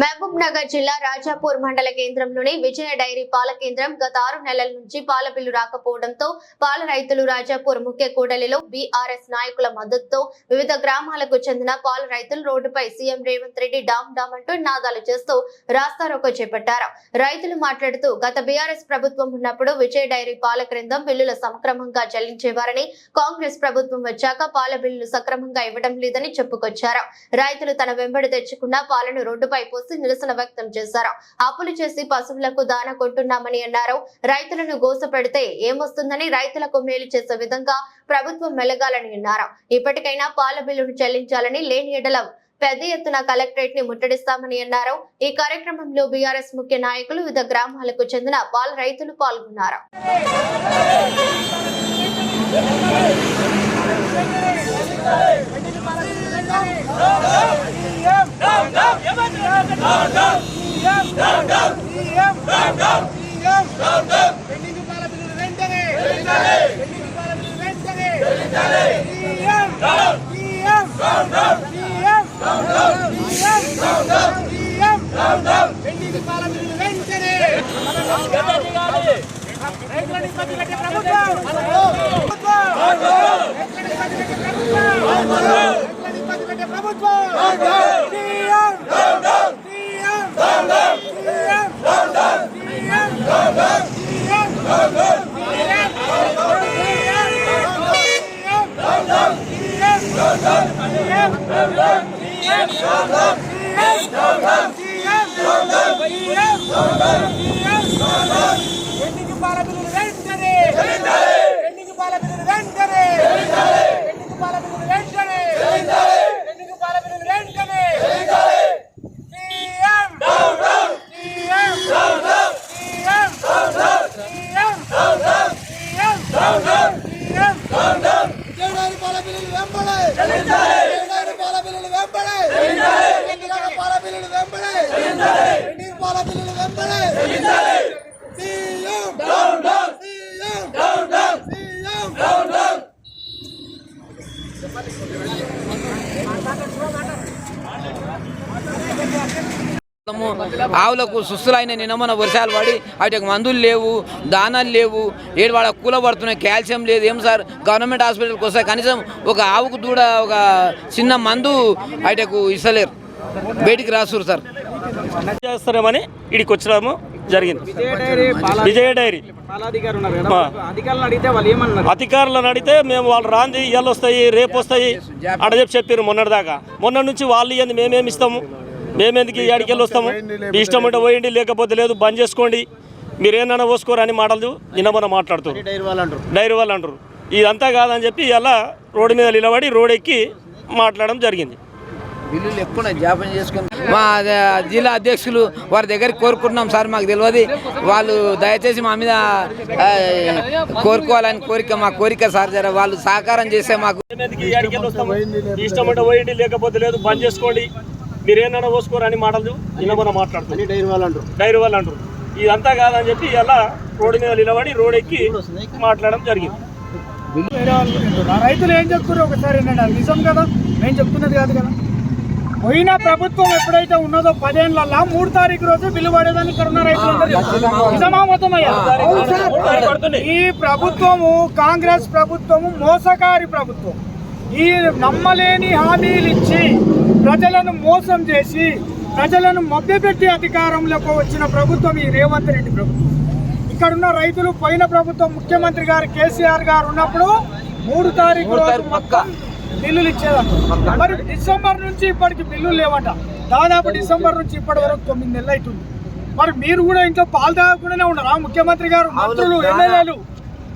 మహబూబ్ నగర్ జిల్లా రాజాపూర్ మండల కేంద్రంలోని విజయ డైరీ పాల కేంద్రం గత ఆరు నెలల నుంచి పాల బిల్లు రాకపోవడంతో పాల రైతులు రాజాపూర్ ముఖ్య కూడలిలో బీఆర్ఎస్ నాయకుల మద్దతుతో వివిధ గ్రామాలకు చెందిన పాల రైతులు రోడ్డుపై CM Revanth Reddy down down అంటూ నినాదాలు చేస్తూ రాస్తారోకో చేపట్టారు. రైతులు మాట్లాడుతూ గత బీఆర్ఎస్ ప్రభుత్వం ఉన్నప్పుడు విజయ డైరీ పాల కేంద్రం బిల్లుల సక్రమంగా చెల్లించేవారని కాంగ్రెస్ ప్రభుత్వం వచ్చాక పాల బిల్లులు సక్రమంగా ఇవ్వడం లేదని చెప్పుకొచ్చారు. రైతులు తన వెంబడి తెచ్చుకున్న పాలను రోడ్డుపై పోసి నిరసన వ్యక్తం చేశారు. అప్పులు చేసి పశువులకు దాన కొంటున్నామని అన్నారు. రైతులను గోసపెడితే ఏమొస్తుందని రైతులకు మేలు చేసే విధంగా ప్రభుత్వం మెలగాలని అన్నారు. ఇప్పటికైనా పాల బిల్లును చెల్లించాలని లేని ఎడలం పెద్ద ఎత్తున కలెక్టరేట్ని ముట్టడిస్తామని అన్నారు. ఈ కార్యక్రమంలో బీఆర్ఎస్ ముఖ్య నాయకులు వివిధ గ్రామాలకు చెందిన పాల రైతులు పాల్గొన్నారు. పెండింగ్ పాల బిల్లులు వెంటనే పెండింగ్ పాల బిల్లులు వెంటనే CM CM CM CM CM pending పాల బిల్లులు వెంటనే రైతులను ఇబ్బంది పెట్టే ప్రభుత్వం ప్రభుత్వం రైతులను ఇబ్బంది పెట్టే ప్రభుత్వం రైతులను ఇబ్బంది పెట్టే ప్రభుత్వం సీఎం సీఎం సీఎం ఎన్నిక పాల బిల్లులు వెంటనే ఎన్నిక పాల వెంటనే ఎన్నిక పాల బిల్లులు వెంటనే ఎన్నిక పాల బిల్లులు వెంటనే CM CM CM CM CM CM Vizianagaram పాల బిల్లులు వెంబడే విజయనగరం పాల బిల్లులు వెంబడే ఎన్నికల పాల బిల్లులు వెంబడే ఎన్నికల పాల బిల్లులు వెంబడే సీఎం సీఎం సీఎం మొత్తము ఆవులకు సుస్తులైన నిన్నమన వర్షాలు పడి వాటికి మందులు లేవు దానాలు లేవు. ఏడు వాళ్ళ కూల పడుతున్నాయి కాల్షియం లేదు. ఏం సార్? గవర్నమెంట్ హాస్పిటల్కి వస్తే కనీసం ఒక ఆవుకు దూడ ఒక చిన్న మందు వాటికి ఇస్తలేరు. బయటికి రాసురు సార్. చేస్తారేమని ఇడికి వచ్చినాము జరిగింది. విజయ డైరీ. అధికారులను అడిగితే మేము వాళ్ళు రాంది ఇవాళ వస్తాయి రేపు వస్తాయి అడ చెప్పి చెప్పారు మొన్నటిదాకా. మొన్న నుంచి వాళ్ళు ఇవ్వండి మేమేమి ఇస్తాము? మేమెందుకు ఈ వెళ్ళి వస్తాము? మీ ఇష్టం ఉంటే పోయండి లేకపోతే లేదు బంద్ చేసుకోండి. మీరు ఏమన్నా పోసుకోరు అని మాటలు నిన్న మొన్న మాట్లాడుతారు డైరీ వాళ్ళు అంటారు. డైరీ వాళ్ళు అంటారు. ఇదంతా కాదని చెప్పి ఇలా రోడ్డు మీద నిలబడి రోడ్ ఎక్కి మాట్లాడడం జరిగింది. మా జిల్లా అధ్యక్షులు వారి దగ్గరికి కోరుకుంటున్నాం సార్ మాకు తెలియదు. వాళ్ళు దయచేసి మా మీద కోరుకోవాలని కోరిక మా కోరిక సార్ జర వాళ్ళు సహకారం చేస్తే మాకు లేకపోతే లేదు బంద్ చేసుకోండి. మీరు ఏమన్నా పోసుకోరు అని మాటలు నిన్న మొన్న మాట్లాడుతుంది డైరీ వాళ్ళు అంటారు డైరీ వాళ్ళు అంటారు ఇదంతా కాదని చెప్పి ఇలా రోడ్డు మీద నిలబడి రోడ్ ఎక్కి మాట్లాడడం జరిగింది. రైతులు ఏం చెప్తున్నారు ఒకసారి. అది నిజం కదా? నేను చెప్తున్నది కాదు కదా? పోయిన ప్రభుత్వం ఎప్పుడైతే ఉన్నదో పదేళ్ళ మూడు తారీఖు రోజు బిల్లు పడేదని ఇక్కడ ఉన్న మొత్తమయ్యా ఈ ప్రభుత్వము కాంగ్రెస్ ప్రభుత్వము మోసగారి ప్రభుత్వం. ఈ నమ్మలేని హామీలు ఇచ్చి ప్రజలను మోసం చేసి ప్రజలను మభ్యపెట్టి అధికారంలోకి వచ్చిన ప్రభుత్వం ఈ రేవంత్ రెడ్డి ప్రభుత్వం. ఇక్కడున్న రైతులు పోయిన ప్రభుత్వం ముఖ్యమంత్రి గారు కేసీఆర్ గారు ఉన్నప్పుడు మూడు తారీఖు రోజు మొత్తం బిల్లులు ఇచ్చేదంట. మరి డిసెంబర్ నుంచి ఇప్పటికి బిల్లులు లేవట. దాదాపు డిసెంబర్ నుంచి ఇప్పటి వరకు తొమ్మిది నెలలు అవుతుంది. మరి మీరు కూడా ఇంట్లో పాలు తాగకుండానే ఉన్నారా. ముఖ్యమంత్రి గారు మంత్రులు ఎమ్మెల్యేలు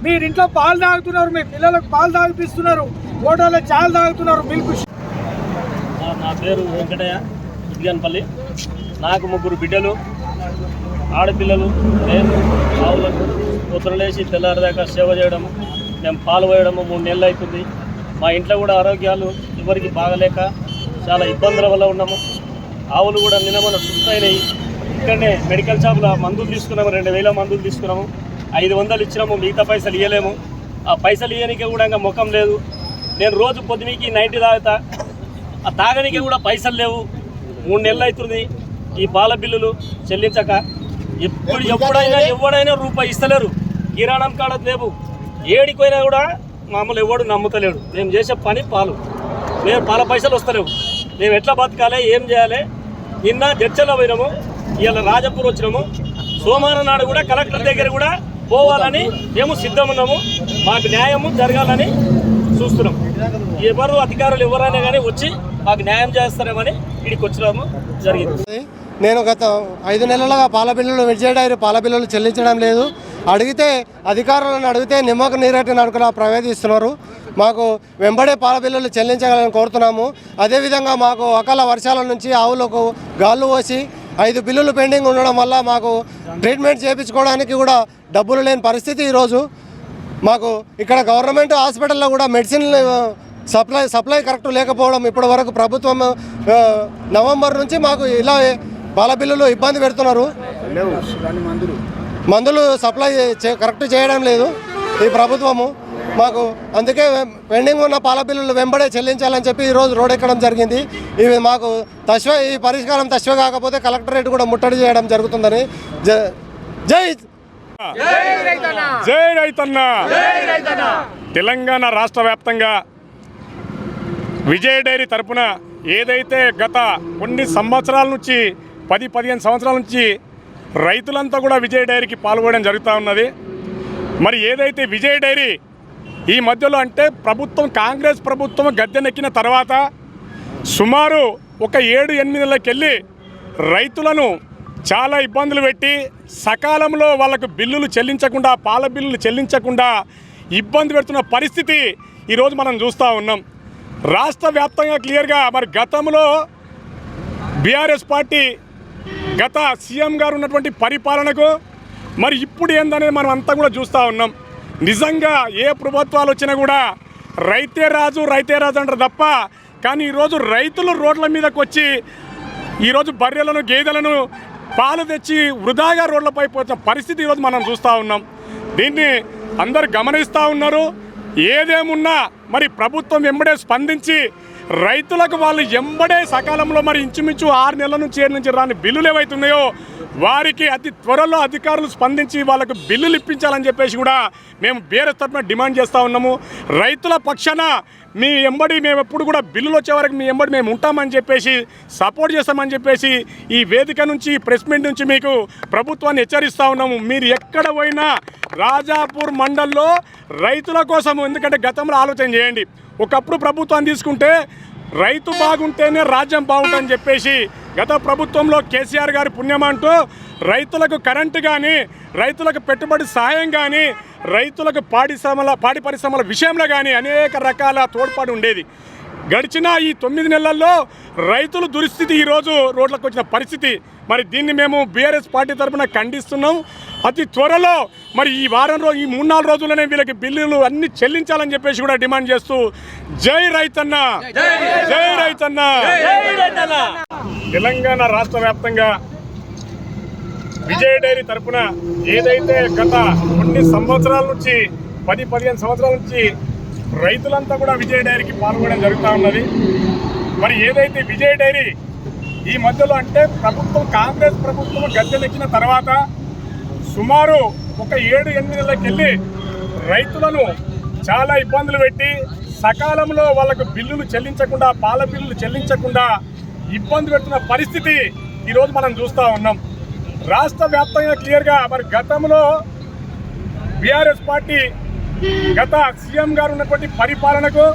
మీరు ఇంట్లో పాలు తాగుతున్నారు మీ పిల్లలకు పాలు తాగిపిస్తున్నారు హోటల్లో చాలు తాగుతున్నారు మిల్క్ నా- పేరు వెంకటయ్య ఇదిగన్పల్లి నాకు ముగ్గురు బిడ్డలు ఆడపిల్లలు నేను ఆవులకు ఉత్తరలేసి తెల్లారిదాకా సేవ చేయడము మేము పాలు పోయడము మూడు నెలలు అవుతుంది మా ఇంట్లో కూడా ఆరోగ్యాలు ఎవరికి బాగలేక చాలా ఇబ్బందుల వల్ల ఉన్నాము. ఆవులు కూడా నిన్న మన అయినాయి. ఇక్కడనే మెడికల్ షాప్లో మందులు తీసుకున్నాము రెండు వేల మందులు తీసుకున్నాము. ఐదు వందలు ఇచ్చినాము మిగతా పైసలు ఇవ్వలేము ఆ పైసలు ఇవ్వనికే కూడా ఇంకా ముఖం లేదు. నేను రోజు పొద్దునకి నైట్ తాగుతా. ఆ తాగడానికి కూడా పైసలు లేవు. మూడు నెలలు అవుతుంది. ఈ పాల బిల్లులు చెల్లించక ఎప్పుడు ఎప్పుడైనా ఎవడైనా రూపాయి ఇస్తలేరు. కిరాణం కాడ లేవు. ఏడికి పోయినా కూడా మామూలు ఎవడు నమ్ముతలేడు. మేము చేసే పని పాలు. మేము పాల పైసలు వస్తలేవు. మేము ఎట్లా బతకాలి? ఏం చేయాలి? నిన్న జడ్చల్లో పోయినాము. ఇవాళ రాజపూర్ వచ్చినాము. సోమవారం నాడు కూడా కలెక్టర్ దగ్గర కూడా పోవాలని మేము సిద్ధమున్నాము మాకు న్యాయము జరగాలని చూస్తున్నాం. ఎవరు అధికారులు ఎవరైనా కానీ వచ్చి మాకు న్యాయం చేస్తారేమని ఇక్కడికి వచ్చినాము. జరిగింది. నేను గత ఐదు నెలలుగా పాల బిల్లులు విజయడైరీ పాల బిల్లులు చెల్లించడం లేదు. అడిగితే అధికారులను అడిగితే నిమ్మక నీరటి నడుకున ప్రవేశిస్తున్నారు. మాకు వెంబడే పాల బిల్లులు చెల్లించాలని కోరుతున్నాము. అదేవిధంగా మాకు అకాల వర్షాల నుంచి ఆవులకు గాళ్ళు పోసి ఐదు బిల్లులు పెండింగ్ ఉండడం వల్ల మాకు ట్రీట్మెంట్ చేయించుకోవడానికి కూడా డబ్బులు లేని పరిస్థితి ఈరోజు. మాకు ఇక్కడ గవర్నమెంట్ హాస్పిటల్లో కూడా మెడిసిన్ సప్లై సప్లై కరెక్ట్ లేకపోవడం ఇప్పటి వరకు ప్రభుత్వం నవంబర్ నుంచి మాకు ఇలా పాల బిల్లులు ఇబ్బంది పెడుతున్నారు. మందులు సప్లై చే కరెక్ట్ చేయడం లేదు ఈ ప్రభుత్వము. మాకు అందుకే పెండింగ్ ఉన్న పాల బిల్లులు వెంబడే చెల్లించాలని చెప్పి ఈరోజు రోడ్ ఎక్కడం జరిగింది. ఇవి మాకు తశ్వ ఈ పరిష్కారం తశ్వ కాకపోతే కలెక్టరేట్ కూడా ముట్టడి చేయడం జరుగుతుందని జ- జై రైతన్న. తెలంగాణ రాష్ట్ర వ్యాప్తంగా విజయ డైరీ తరపున ఏదైతే గత కొన్ని సంవత్సరాల నుంచి పది పదిహేను సంవత్సరాల నుంచి రైతులంతా కూడా విజయ డైరీకి పాల్గొనడం జరుగుతూ ఉన్నది. మరి ఏదైతే విజయ డైరీ ఈ మధ్యలో అంటే ప్రభుత్వం కాంగ్రెస్ ప్రభుత్వం గద్దెనెక్కిన తర్వాత సుమారు ఒక ఏడు ఎనిమిది నెలలకెళ్ళి రైతులను చాలా ఇబ్బందులు పెట్టి సకాలంలో వాళ్ళకు బిల్లులు చెల్లించకుండా పాల బిల్లులు చెల్లించకుండా ఇబ్బంది పెడుతున్న పరిస్థితి ఈరోజు మనం చూస్తూ ఉన్నాం. రాష్ట్ర వ్యాప్తంగా క్లియర్గా మరి గతంలో బీఆర్ఎస్ పార్టీ గత సీఎం గారు ఉన్నటువంటి పరిపాలనకు మరి ఇప్పుడు ఏందనేది మనం అంతా కూడా చూస్తూ ఉన్నాం. నిజంగా ఏ ప్రభుత్వాలు వచ్చినా కూడా రైతే రాజు రైతే రాజు అంటారు తప్ప కానీ ఈరోజు రైతులు రోడ్ల మీదకి వచ్చి ఈరోజు బర్రెలను గేదెలను పాలు తెచ్చి వృధాగా రోడ్లపై పోతున్న పరిస్థితి ఈరోజు మనం చూస్తూ ఉన్నాం. దీన్ని అందరు గమనిస్తూ ఉన్నారు. ఏదేమున్నా మరి ప్రభుత్వం వెంబడే స్పందించి రైతులకు వాళ్ళు ఎంబడే సకాలంలో మరి ఇంచుమించు ఆరు నెలల నుంచి ఏడు నుంచి రాని బిల్లులు ఏవైతున్నాయో వారికి అతి త్వరలో అధికారులు స్పందించి వాళ్ళకు బిల్లులు ఇప్పించాలని చెప్పేసి కూడా మేము బేరే తరఫున డిమాండ్ చేస్తూ ఉన్నాము. రైతుల పక్షాన మీ ఎంబడి మేము ఎప్పుడు కూడా బిల్లులు వచ్చే వరకు మీ ఎంబడి మేము ఉంటామని చెప్పేసి సపోర్ట్ చేస్తామని చెప్పేసి ఈ వేదిక నుంచి ప్రెస్ మీట్ నుంచి మీకు ప్రభుత్వాన్ని హెచ్చరిస్తూ ఉన్నాము. మీరు ఎక్కడ పోయినా రాజాపూర్ మండల్లో రైతుల కోసం ఎందుకంటే గతంలో ఆలోచన చేయండి. ఒకప్పుడు ప్రభుత్వాన్ని తీసుకుంటే రైతు బాగుంటేనే రాజ్యం బాగుంటుందని చెప్పేసి గత ప్రభుత్వంలో కేసీఆర్ గారి పుణ్యం అంటూ రైతులకు కరెంటు కానీ రైతులకు పెట్టుబడి సాయం కానీ రైతులకు పాడి శ్రమల పాడి పరిశ్రమల విషయంలో కానీ అనేక రకాల తోడ్పాటు ఉండేది. గడిచిన ఈ తొమ్మిది నెలల్లో రైతుల దురిస్థితి ఈరోజు రోడ్లకు వచ్చిన పరిస్థితి. మరి దీన్ని మేము బీఆర్ఎస్ పార్టీ తరఫున ఖండిస్తున్నాం. అతి త్వరలో మరి ఈ వారం రోజు ఈ మూడు నాలుగు రోజుల్లోనే వీళ్ళకి బిల్లులు అన్ని చెల్లించాలని చెప్పేసి కూడా డిమాండ్ చేస్తూ జై రైతన్న. జై రైతన్న. తెలంగాణ రాష్ట్ర వ్యాప్తంగా విజయ డైరీ తరపున ఏదైతే గత కొన్ని సంవత్సరాల నుంచి పది పదిహేను సంవత్సరాల నుంచి రైతులంతా కూడా విజయ డైరీకి పాల్గొనడం జరుగుతూ ఉన్నది. మరి ఏదైతే విజయ డైరీ ఈ మధ్యలో అంటే ప్రభుత్వం కాంగ్రెస్ ప్రభుత్వం గద్దెనెక్కిన తర్వాత సుమారు ఒక ఏడు ఎనిమిది నెలలకెళ్ళి రైతులను చాలా ఇబ్బందులు పెట్టి సకాలంలో వాళ్ళకు బిల్లులు చెల్లించకుండా పాల బిల్లులు చెల్లించకుండా ఇబ్బంది పెడుతున్న పరిస్థితి ఈరోజు మనం చూస్తూ ఉన్నాం. రాష్ట్ర వ్యాప్తంగా క్లియర్గా మరి గతంలో బీఆర్ఎస్ పార్టీ గత సీఎం గారు ఉన్నటువంటి పరిపాలనకు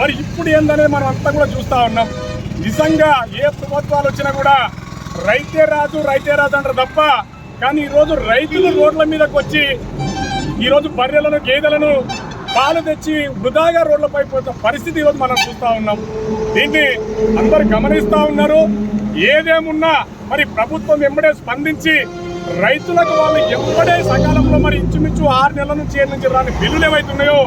మరి ఇప్పుడు ఏందనేది మనం అంతా కూడా చూస్తూ ఉన్నాం. నిజంగా ఏ ప్రభుత్వాలు వచ్చినా కూడా రైతే రాజు రైతే రాజు అంటారు తప్ప కానీ ఈరోజు రైతులు రోడ్ల మీదకి వచ్చి ఈరోజు బర్రెలను గేదెలను పాలు తెచ్చి వృధాగా రోడ్లపై పోతున్న పరిస్థితి ఈరోజు మనం చూస్తూ ఉన్నాం. దీన్ని అందరు గమనిస్తూ ఉన్నారు. ఏదేమున్నా మరి ప్రభుత్వం ఎంబడే స్పందించి రైతులకు వాళ్ళు ఎప్పుడే సకాలంలో మరి ఇంచుమించు ఆరు నెలల నుంచి ఏడు నుంచి రాని బిల్లులు ఏవైతున్నాయో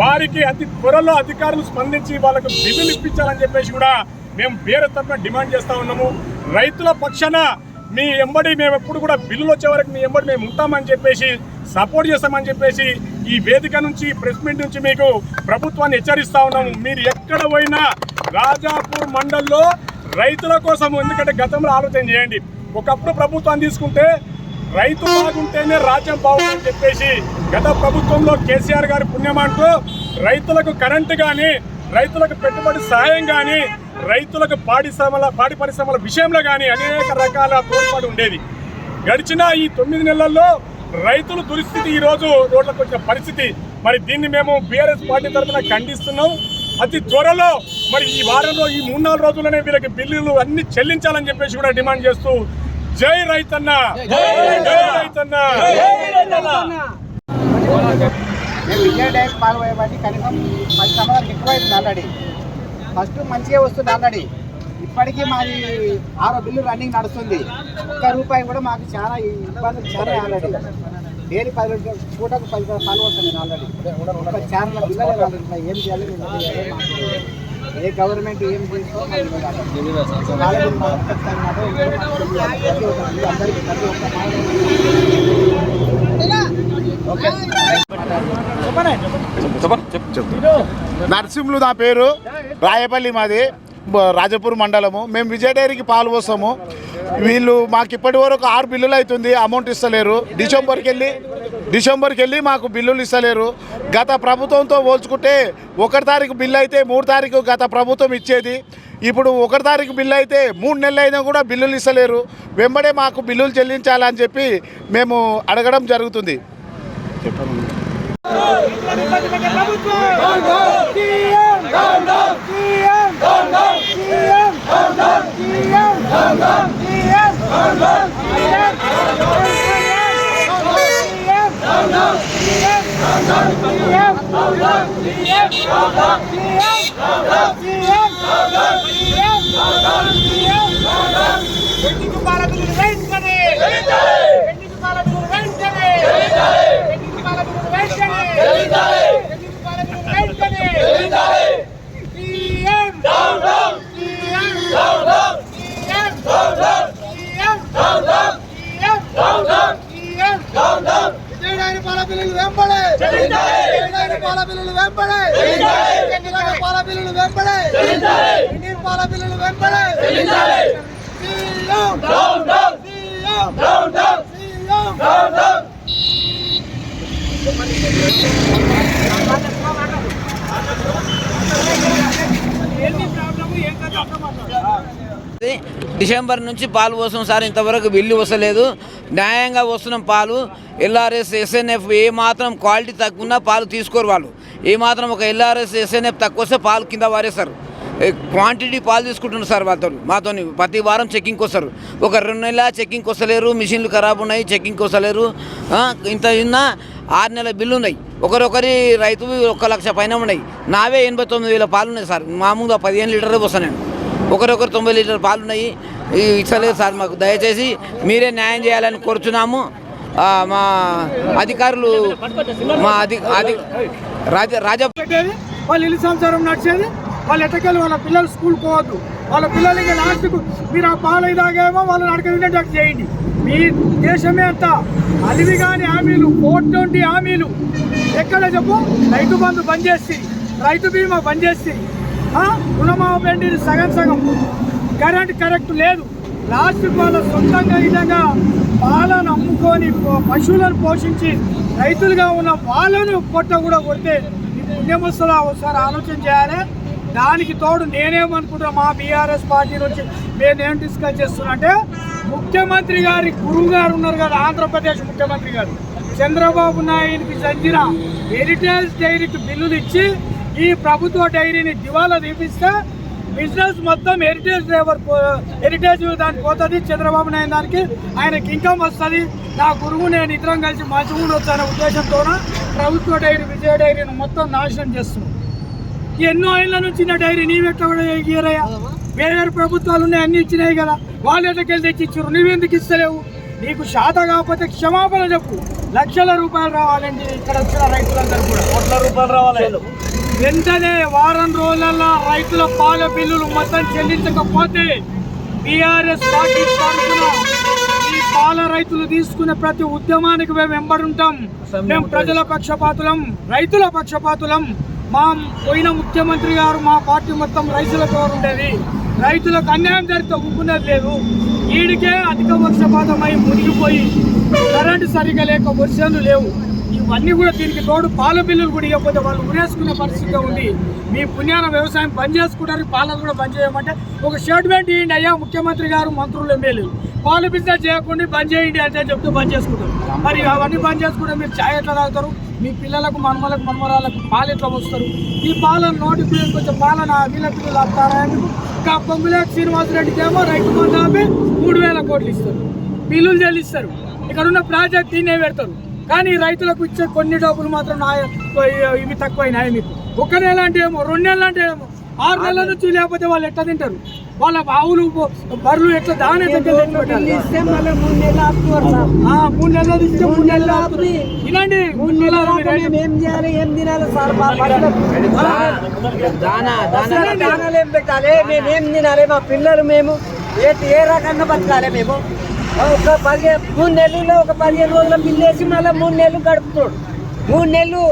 వారికి అతి త్వరలో అధికారులు స్పందించి వాళ్ళకు బిల్లులు ఇప్పించాలని చెప్పేసి కూడా మేము వేరే తరఫున డిమాండ్ చేస్తూ ఉన్నాము. రైతుల పక్షాన మీ ఎంబడి మేము ఎప్పుడు కూడా బిల్లులు వచ్చే వరకు మీ ఎంబడి మేము ఉంటామని చెప్పేసి సపోర్ట్ చేస్తామని చెప్పేసి ఈ వేదిక నుంచి ప్రెస్ మీట్ నుంచి మీకు ప్రభుత్వాన్ని హెచ్చరిస్తా ఉన్నాము. మీరు ఎక్కడ పోయినా రాజాపూర్ మండల్లో రైతుల కోసం ఎందుకంటే గతంలో ఆలోచన చేయండి. ఒకప్పుడు ప్రభుత్వాన్ని తీసుకుంటే రైతు బాగుంటేనే రాజ్యం బాగుంటుందని చెప్పేసి గత ప్రభుత్వంలో కేసీఆర్ గారి పుణ్యమంటూ రైతులకు కరెంటు కానీ రైతులకు పెట్టుబడి సహాయం కానీ రైతులకు పాడి శ్రమల పాడి పరిశ్రమల విషయంలో కానీ అనేక రకాల తోడ్పాటు ఉండేది. గడిచిన ఈ తొమ్మిది నెలల్లో రైతుల దుస్థితి ఈ రోజు రోడ్లకు వచ్చిన పరిస్థితి. మరి దీన్ని మేము బీఆర్ఎస్ పార్టీ తరఫున ఖండిస్తున్నాం. అతి త్వరలో మరి ఈ వారంలో ఈ మూడు నాలుగు రోజుల్లోనే వీళ్ళకి బిల్లులు అన్ని చెల్లించాలని చెప్పేసి కూడా డిమాండ్ చేస్తూ జై రైతన్న! జై రైతన్న! మేము విజయ డైరీ పాల్గొనేవాడిని కనీసం పది ఎక్కువైంది ఆల్రెడీ. ఫస్ట్ మంచిగా వస్తుంది ఆల్రెడీ. ఇప్పటికీ మాది ఆరో బిల్లు రన్నింగ్ నడుస్తుంది. ఒక్క రూపాయి కూడా మాకు చాలా ఇబ్బందులు చాలా ఆల్రెడీ. డైలీ పది రోజులు పూటకు పది పాలు వస్తుంది నేను ఆల్రెడీ. ఒక ఛానల్ పిల్లలే ఏం చేయాలి ఏ గవర్నమెంట్ ఏం చేసుకోవాలి అందరికీ నరసింహులు నా పేరు. రాయపల్లి మాది. రాజపూర్ మండలము. మేము విజయ డైరీకి పాలు పోస్తాము. వీళ్ళు మాకు ఇప్పటి వరకు ఆరు బిల్లులు అవుతుంది. అమౌంట్ ఇస్తలేరు. డిసెంబర్కి వెళ్ళి డిసెంబర్కి వెళ్ళి మాకు బిల్లులు ఇస్తలేరు. గత ప్రభుత్వంతో పోల్చుకుంటే ఒకటి తారీఖు బిల్లు అయితే మూడు తారీఖు గత ప్రభుత్వం ఇచ్చేది. ఇప్పుడు ఒకటి తారీఖు బిల్లు అయితే మూడు నెలలు అయినా కూడా బిల్లులు ఇస్తలేరు. వెంబడే మాకు బిల్లులు చెల్లించాలని చెప్పి మేము అడగడం జరుగుతుంది. করতে পারুন Yeah. పాల బిల్లులు వెంబడే. విజయనగరం పాల బిల్లులు వెంబడే ఇండియన్ పాల బిల్లులు డిసెంబర్ నుంచి పాలు పోస్తాం సార్ ఇంతవరకు బిల్లు వస్తలేదు న్యాయంగా వస్తున్నాం పాలు. ఎల్ఆర్ఎస్ ఎస్ఎన్ఎఫ్ ఏ మాత్రం క్వాలిటీ తక్కువ పాలు తీసుకోరు వాళ్ళు. ఏ మాత్రం ఒక ఎల్ఆర్ఎస్ ఎస్ఎన్ఎఫ్ తక్కువ వస్తే పాలు కింద వారేస్తారు. క్వాంటిటీ పాలు తీసుకుంటున్నారు సార్ వాళ్ళతో మాతో ప్రతి వారం చెక్కింగ్కి వస్తారు. ఒక రెండు నెలల చెక్కింగ్కి వస్తలేరు మిషన్లు ఖరాబ్ ఉన్నాయి చెక్కింగ్కి వస్తలేరు. ఇంత ఉన్న ఆరు నెలల బిల్లు ఉన్నాయి. ఒకరొకరి రైతు ఒక లక్ష పైన ఉన్నాయి. నావే ఎనభై తొమ్మిది వేల పాలు ఉన్నాయి సార్. మామూలుగా పదిహేను లీటర్లు వస్తాను నేను. ఒకరొకరు తొంభై లీటర్ పాలు ఉన్నాయి ఇచ్చలేదు సార్ మాకు. దయచేసి మీరే న్యాయం చేయాలని కోరుచున్నాము. మా అధికారులు మా అధి అధి రాజ రాజా వాళ్ళు ఇల్లు సంసారం నడిచేది? వాళ్ళు ఎట్టకెళ్ళి వాళ్ళ పిల్లలు స్కూల్ పోవద్దు. వాళ్ళ పిల్లలకి లాస్ట్కు మీరు ఆ పాలు ఇదాగేమో వాళ్ళని అడగ చేయండి. మీ దేశమే అంతా. అలివి కాని హామీలు కోటి హామీలు. ఎక్కడ చెప్పు? రైతు బంధు బంద్ చేసి రైతు బీమా బంద్ చేసి రుణమాఫీ సగం సగం. కరెంట్ కరెక్ట్ లేదు. లాస్ట్ వాళ్ళ సొంతంగా విధంగా పాలను అమ్ముకొని పశువులను పోషించి రైతులుగా ఉన్న వాళ్ళను పొట్ట కూడా కొడితే ఈ పుణ్యం వస్తుందా? ఒకసారి ఆలోచన చేయాలి. దానికి తోడు నేనేమనుకుంటా మా బీఆర్ఎస్ పార్టీ నుంచి నేనేం డిస్కస్ చేస్తున్నా అంటే ముఖ్యమంత్రి గారి గురువు గారు ఉన్నారు కదా ఆంధ్రప్రదేశ్ ముఖ్యమంత్రి గారు. చంద్రబాబు నాయుడికి చెందిన హెరిటేజ్ డైరీకి బిల్లులు ఇచ్చి ఈ ప్రభుత్వ డైరీని దివాలా తీపిస్తే బిజినెస్ మొత్తం హెరిటేజ్ డ్రైవర్ హెరిటేజ్ దానికి పోతుంది చంద్రబాబు నాయుడు దానికి. ఆయనకి ఇన్కమ్ వస్తుంది. నా గురువు నేను ఇద్దరం కలిసి మంచిగా వచ్చానే ఉద్దేశంతో ప్రభుత్వ డైరీ విజయ డైరీని మొత్తం నాశనం చేస్తున్నాం. ఎన్నో ఏళ్ళ నుంచి డైరీ నీవెట్లా కూడా వేరే ప్రభుత్వాలు ఉన్నాయి అన్ని ఇచ్చినాయి కదా. వాళ్ళు ఎట్లకెళ్ళి తెచ్చి ఇచ్చారు నువ్వెందుకు ఇస్తలేవు? నీకు శాత కాకపోతే క్షమాపణ చెప్పు. లక్షల రూపాయలు రావాలండి ఇక్కడ వచ్చిన రైతులందరూ కూడా. కోట్ల రూపాయలు రావాలి వెంటనే వారం రోజులలో రైతుల పాల బిల్లులు మొత్తం చెల్లించకపోతే బీఆర్ఎస్ పార్టీ తరఫున ఈ పాల రైతులు తీసుకునే ప్రతి ఉద్యమానికి మేము వెంబడుంటాం. మేము ప్రజల పక్షపాతులం రైతుల పక్షపాతులం. మా పోయిన ముఖ్యమంత్రి గారు మా పార్టీ మొత్తం రైతులకు ఉండేది? రైతులకు అన్యాయం జరిగితే ఒప్పుకునేది లేదు. ఈడికే అధిక వర్షపాతమై మునిగిపోయి కరెంటు సరిగా లేక వర్షాలు లేవు. ఇవన్నీ కూడా దీనికి తోడు పాల బిల్లులు కూడా ఇవ్వకపోతే వాళ్ళు ఉరేసుకునే పరిస్థితిగా ఉంది. మీ పుణ్యాన వ్యవసాయం బంద్ చేసుకుంటారు పాలను కూడా బంద్ చేయమంటే ఒక స్టేట్మెంట్ ఇవ్వండి అయ్యా ముఖ్యమంత్రి గారు మంత్రులు ఎమ్మెల్యేలు పాలు బిజినెస్ చేయకుండా బంద్ చేయండి అంటే చెప్తూ బంద్ చేసుకుంటారు. మరి అవన్నీ బంద్ చేసుకుంటే మీరు ఛాయ్ ఎట్లా తాగుతారు? మీ పిల్లలకు మనమలకు మనమరాలకు పాలు ఎట్లా వస్తారు ఈ పాలను నోటి కొంచెం పాలన వీళ్ళ పిల్లలు ఆపుతారా ఇంకా పొంగులేక శ్రీనివాసరెడ్డికి ఏమో రైతు బంధు మూడు వేల కోట్లు ఇస్తారు. బిల్లులు చెల్లిస్తారు. ఇక్కడ ఉన్న ప్రాజెక్ట్ దీన్నే పెడతారు. కానీ రైతులకు ఇచ్చే కొన్ని డబ్బులు మాత్రం నా ఇవి తక్కువైనాయి మీకు. ఒక నెల అంటే ఏమో రెండు నెలలు అంటే ఏమో ఆరు నెలల నుంచి లేకపోతే వాళ్ళు ఎట్లా తింటారు? వాళ్ళ ఆవులు బర్రెలు ఎట్లా దాని మూడు నెలలు ఇస్తే మూడు నెలలు. ఇలాంటి మూడు నెలలు ఏం చేయాలి ఏం తినాలి సార్? దానాలు ఏం పెట్టాలి? మేము ఏం తినాలి? మా పిల్లలు మేము ఏ ఏ రకంగా బతకాలి మేము? ఒక పదిహేను మూడు నెలల్లో ఒక పదిహేను రోజుల బిల్లేసి మళ్ళీ మూడు నెలలు గడుపుతాడు మూడు నెలలు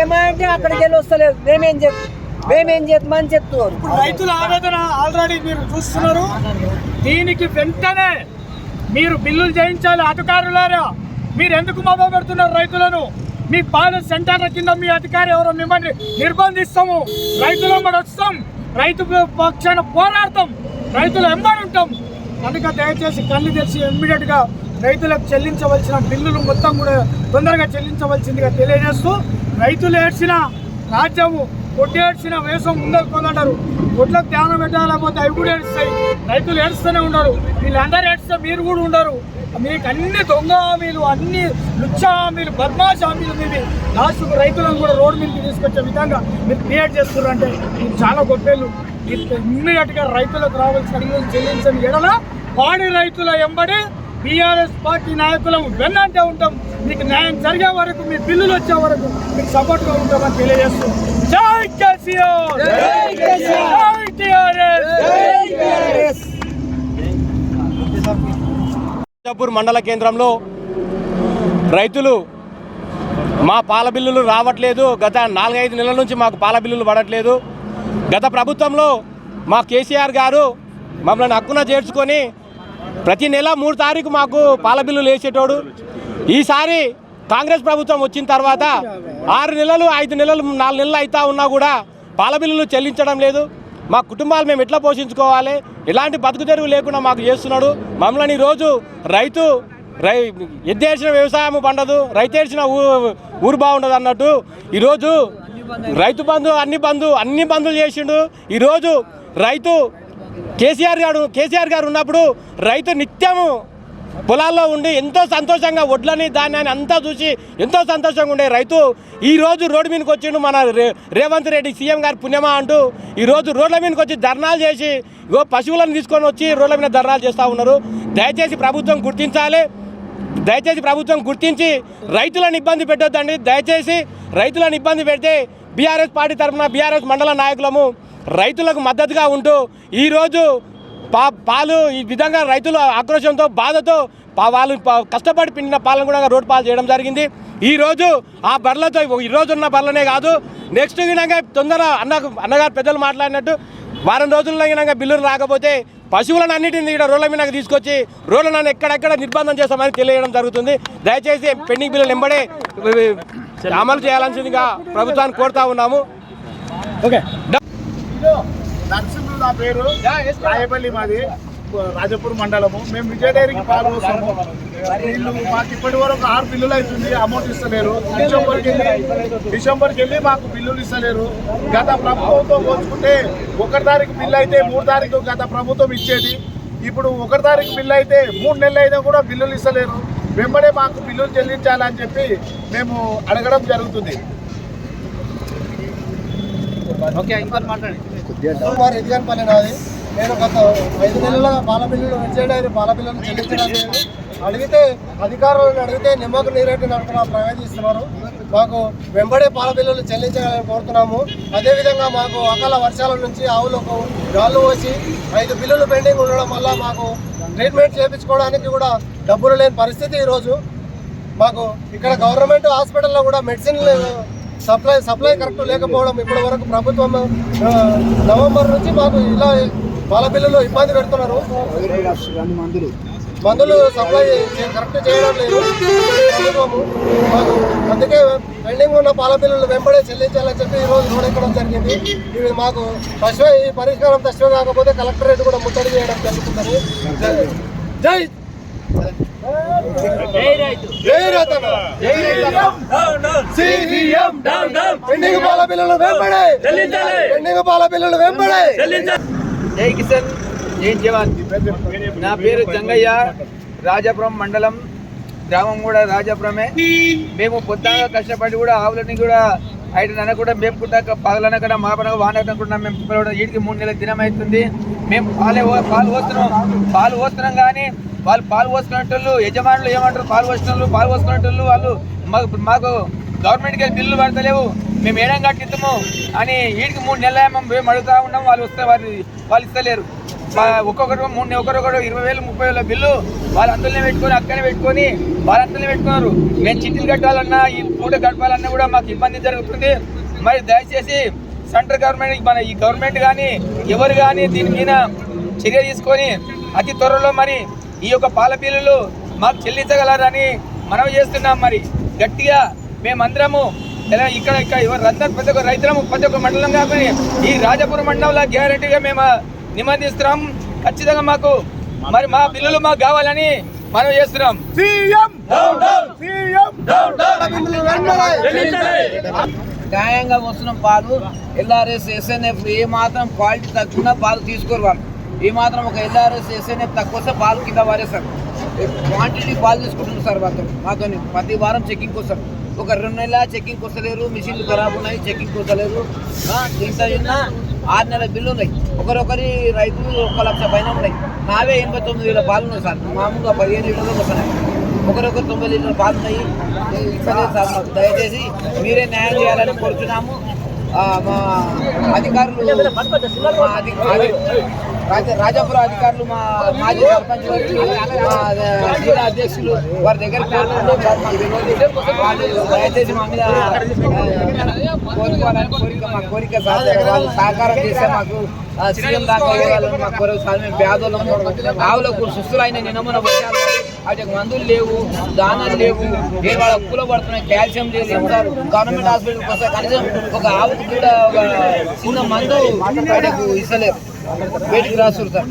ఏమంటే అక్కడికి వెళ్ళి వస్తలేదు. మేమేం చెప్తాం మేమేం చేద్దామని చెప్తున్నారు. ఇప్పుడు రైతుల ఆవేదన ఆల్రెడీ మీరు చూస్తున్నారు. దీనికి వెంటనే మీరు బిల్లులు చేయించాలి అధికారులారా. మీరు ఎందుకు మభ పెడుతున్నారు రైతులను? మీ పాల సెంటర్ల కింద మీ అధికారి ఎవరో మిమ్మల్ని నిర్బంధిస్తాము. రైతులు కూడా వస్తాం. రైతు పక్షాన పోరాడతాం. రైతులు ఎంబడి ఉంటాం. కనుక దయచేసి కళ్ళు తెరిచి ఇమ్మీడియట్గా రైతులకు చెల్లించవలసిన బిల్లులు మొత్తం కూడా తొందరగా చెల్లించవలసిందిగా తెలియజేస్తూ రైతులు ఏడ్చిన రాజ్యము కొట్టేడ్చిన వేషం ముందరు కొందంటారు. కొట్లకు ధ్యానం పెట్టాలకపోతే అవి కూడా ఏడుస్తాయి. రైతులు ఏడుస్తూనే ఉండరు. వీళ్ళందరూ ఏడిస్తే మీరు కూడా ఉండరు. మీకు అన్ని దొంగ హామీలు అన్ని లుచ్చ హామీలు బద్మాష్ హామీలు మీవి. లాస్ట్కు రైతులను కూడా రోడ్డు మీదకి తీసుకొచ్చే విధంగా మీరు క్రియేట్ చేస్తున్నారంటే ఇది చాలా గొప్పేళ్ళు ఇమ్మీడియట్గా రైతులకు రావాల్సిన బిల్లులు చెల్లించని ఎడల పాడి రైతుల ఎంబడి బీఆర్ఎస్ పార్టీ నాయకులం వెన్నంటే ఉంటాం. మీకు న్యాయం జరిగే వరకు మీ బిల్లులు వచ్చే వరకు మీకు సపోర్ట్గా ఉంటామని తెలియజేస్తూ జై కేసీఆర్! జై టీఆర్ఎస్! రాజాపూర్ మండల కేంద్రంలో రైతులు మా పాల బిల్లులు రావట్లేదు. గత నాలుగైదు నెలల నుంచి మాకు పాల బిల్లులు పడట్లేదు. గత ప్రభుత్వంలో మా కేసీఆర్ గారు మమ్మల్ని హక్కున చేర్చుకొని ప్రతి నెల మూడు తారీఖు మాకు పాల బిల్లులు వేసేటోడు ఈసారి కాంగ్రెస్ ప్రభుత్వం వచ్చిన తర్వాత ఆరు నెలలు ఐదు నెలలు నాలుగు నెలలు అవుతా ఉన్నా కూడా పాల బిల్లులు చెల్లించడం లేదు. మా కుటుంబాలు మేము ఎట్లా పోషించుకోవాలి? ఎలాంటి బతుకు తెరువు లేకుండా మాకు చేస్తున్నాడు. మమ్మల్ని ఈరోజు రైతు రై ఎద్దేసిన వ్యవసాయం పండదు రైతు ఏడ్చిన ఊ- ఊరు బాగుండదు అన్నట్టు ఈరోజు రైతు బంధు అన్ని బంధు అన్ని బంధులు చేసిండు. ఈరోజు రైతు కేసీఆర్ గారు కేసీఆర్ గారు ఉన్నప్పుడు రైతు నిత్యము పొలాల్లో ఉండి ఎంతో సంతోషంగా వడ్లని ధాన్యాన్ని అంతా చూసి ఎంతో సంతోషంగా ఉండే రైతు ఈరోజు రోడ్డు మీదకి వచ్చిండు మన రేవంత్ రెడ్డి సీఎం గారు పుణ్యమా అంటూ ఈరోజు రోడ్ల మీదకి వచ్చి ధర్నాలు చేసి ఇగో పశువులను తీసుకొని వచ్చి రోడ్ల మీద ధర్నాలు చేస్తూ ఉన్నారు. దయచేసి ప్రభుత్వం గుర్తించాలి. దయచేసి ప్రభుత్వం గుర్తించి రైతులను ఇబ్బంది పెట్టొద్దండి. దయచేసి రైతులను ఇబ్బంది పెడితే బీఆర్ఎస్ పార్టీ తరఫున బీఆర్ఎస్ మండల నాయకులము రైతులకు మద్దతుగా ఉంటూ ఈరోజు పా పాలు ఈ విధంగా రైతులు ఆక్రోశంతో బాధతో పా వాళ్ళు కష్టపడి పిండిన పాలను కూడా రోడ్డు పాలు చేయడం జరిగింది. ఈరోజు ఆ బర్రెలతో ఈ రోజు ఉన్న బర్రెలనే కాదు నెక్స్ట్ వినంగా తొందర అన్న అన్నగారు పెద్దలు మాట్లాడినట్టు వారం రోజుల్లో గినంగా బిల్లులు రాకపోతే పశువులను అన్నిటిని ఇక్కడ రోడ్ల మీద తీసుకొచ్చి రోడ్లను ఎక్కడెక్కడ నిర్బంధం చేస్తామని తెలియడం జరుగుతుంది. దయచేసి పెండింగ్ బిల్లులు ఎంబడే అమలు చేయాల్సిందిగా ప్రభుత్వాన్ని కోరుతా ఉన్నాము. ఓకే. నా పేరు. రాయపల్లి మాది. రాజపూర్ మండలము. మేము విజయ డైరీకి పాల్గొస్తాము వీళ్ళు మాకు ఇప్పటి వరకు ఆరు బిల్లులు అవుతుంది అమౌంట్ ఇస్తలేరు. డిసెంబర్కి వెళ్ళి డిసెంబర్కి వెళ్ళి మాకు బిల్లులు ఇస్తలేరు. గత ప్రభుత్వంతో పోల్చుకుంటే ఒకటి తారీఖు బిల్లు అయితే మూడు తారీఖు గత ప్రభుత్వం ఇచ్చేది. ఇప్పుడు ఒకటి తారీఖు బిల్లు అయితే మూడు నెలలు అయినా కూడా బిల్లులు ఇస్తలేరు. వెంబడే మాకు బిల్లులు చెల్లించాలని చెప్పి మేము అడగడం జరుగుతుంది. కుమార్ ఎదిగానపల్లి నాది నేను గత ఐదు నెలలుగా పాల బిల్లులు విజయ డైరీ పాల బిల్లులు చెల్లించడం లేదు. అడిగితే అధికారులను అడిగితే నిమ్మకు నీరెట్టి నడుపున ప్రవేశిస్తున్నారు మాకు వెంబడే పాల బిల్లులు చెల్లించాలని కోరుతున్నాము. అదేవిధంగా మాకు అకాల వర్షాల నుంచి ఆవులకు గాలు పోసి ఐదు బిల్లులు పెండింగ్ ఉండడం వల్ల మాకు ట్రీట్మెంట్ చేయించుకోవడానికి కూడా డబ్బులు లేని పరిస్థితి ఈరోజు. మాకు ఇక్కడ గవర్నమెంట్ హాస్పిటల్లో కూడా మెడిసిన్ సప్లై సప్లై కరెక్ట్ లేకపోవడం ఇప్పటి వరకు ప్రభుత్వం నవంబర్ నుంచి మాకు ఇలా బిల్లులు ఇబ్బంది పెడుతున్నారు. మందులు సప్లై చే- కరెక్ట్ చేయడం లేదు. అందుకే పెండింగ్ ఉన్న పాల బిల్లులు వెంబడే చెల్లించాలని చెప్పి ఈరోజు రోడ్ ఎక్కడం జరిగింది. ఇవి మాకు తశ్వ ఈ పరిష్కారం తశ్వ కాకపోతే కలెక్టరేట్ కూడా ముట్టడి చేయడం జరుగుతుందని. జై! పెండింగ్ పాల బిల్లులు వెంబడే. పెండింగ్ పాల బిల్లులు వెంబడే. జై కిషన్ జై జవాన్. నా పేరు జంగయ్య రాజాపురం మండలం గ్రామం కూడా రాజాపురమే. మేము పొద్దుగా కష్టపడి కూడా ఆవులని కూడా ఐదు నెలలు కూడా మేపుకుంటా పగలన కూడా మాపన వానకుండా మేము వీటికి మూడు నెలల దినం అవుతుంది. మేము పాలే పో- పాలు పోస్తున్నాం. పాలు పోస్తున్నాం కానీ వాళ్ళు పాలు పోసుకునేటోళ్ళు యజమానులు ఏమంటారు? పాలు పోసిన పాలు పోసుకునేటోళ్ళు వాళ్ళు మాకు మాకు గవర్నమెంట్కి బిల్లు బిల్లులు పడతలేవు. మేము ఏడం కట్టిస్తాము అని వీటికి మూడు నెలలు మేము మేము అడుగుతా ఉన్నాం. వాళ్ళు వస్తే వారి వాళ్ళు ఇస్తలేరు. ఒక్కొక్కరు మూడు ఒకరొకరు ఇరవై వేలు ముప్పై వేల బిల్లు వాళ్ళ అంతలనే పెట్టుకొని అక్కనే పెట్టుకొని వాళ్ళ పెట్టుకున్నారు. మేము చిట్టీలు కట్టాలన్నా ఈ పూట గడపాలన్నా కూడా మాకు ఇబ్బంది జరుగుతుంది. మరి దయచేసి సెంట్రల్ గవర్నమెంట్ మన ఈ గవర్నమెంట్ కానీ ఎవరు కానీ దీని మీద చర్య తీసుకొని అతి త్వరలో మరి ఈ యొక్క పాల బిల్లులు మాకు చెల్లించగలరని మనం చేస్తున్నాం మరి. గట్టిగా మేమందరము ఎలా ఇక్కడ ఇక్కడ ఎవరు అందరూ ప్రతి ఒక్క రైతులము ప్రతి ఒక్క మండలం కాకుండా ఈ రాజపురం మండలంలో గ్యారంటీగా మేము నిబంధిస్తున్నాం ఖచ్చితంగా మాకు మరి మా బిల్లులు మాకు కావాలని మనం చేస్తున్నాం. న్యాయంగా వస్తున్న పాలు. ఎల్ఆర్ఎస్ ఎస్ఎన్ఎఫ్ ఏ మాత్రం క్వాలిటీ తక్కువ పాలు తీసుకోరు వాళ్ళు. ఏ మాత్రం ఒక ఎల్ఆర్ఎస్ ఎస్ఎన్ఎఫ్ తక్కువ వస్తే పాలు కింద పారేస్తారు క్వాంటిటీ పాలు తీసుకుంటున్నారు సార్ మాతో మాతో ప్రతి వారం చెక్కింగ్ వస్తారు ఒక రెండు నెలల చెక్కింగ్ వస్తలేరు మిషన్లు ఖరాబ్ ఉన్నాయి చెక్కింగ్ వస్తలేరు ఇంకా ఇంత ఆరు నెలల బిల్లు ఉన్నాయి. ఒకరొకరి రైతులు ఒక లక్ష పైన ఉన్నాయి. నావే ఎనభై తొమ్మిది వేల పాలు ఉన్నాయి సార్. మామూలుగా పదిహేను లీటర్లు వస్తున్నాయి. ఒకరొకరు తొంభై లీటర్ల పాలు ఉన్నాయి. ఇస్తలేదు సార్ మాకు. దయచేసి మీరే న్యాయం చేయాలని కోరుతున్నాము మా అధికారులు మా రాజాపురం అధికారులు మా మాజీ సర్పంచ్ జిల్లా అధ్యక్షులు వారి దగ్గర దయచేసి మా మీద కోరుకోవాలని కోరిక మా కోరిక వాళ్ళు సహకారం చేస్తే మాకు సీఎం దాకా వెళ్ళాలని మా కోరిక సార్ మేము పేదోళ్ళము ఆవులకు సుస్థులైన నినమున వర్షాలు వాటికి మందులు లేవు దానాలు లేవు. ఏ వాళ్ళ కూల పడుతున్నాయి? కాల్షియం లేదు. ఏం సార్? గవర్నమెంట్ హాస్పిటల్కి వస్తే కనీసం ఒక ఆవుకు కూడా ఒక చిన్న మందు వాటికి ఇస్తలేరు. వేటికి రాస్తారు సార్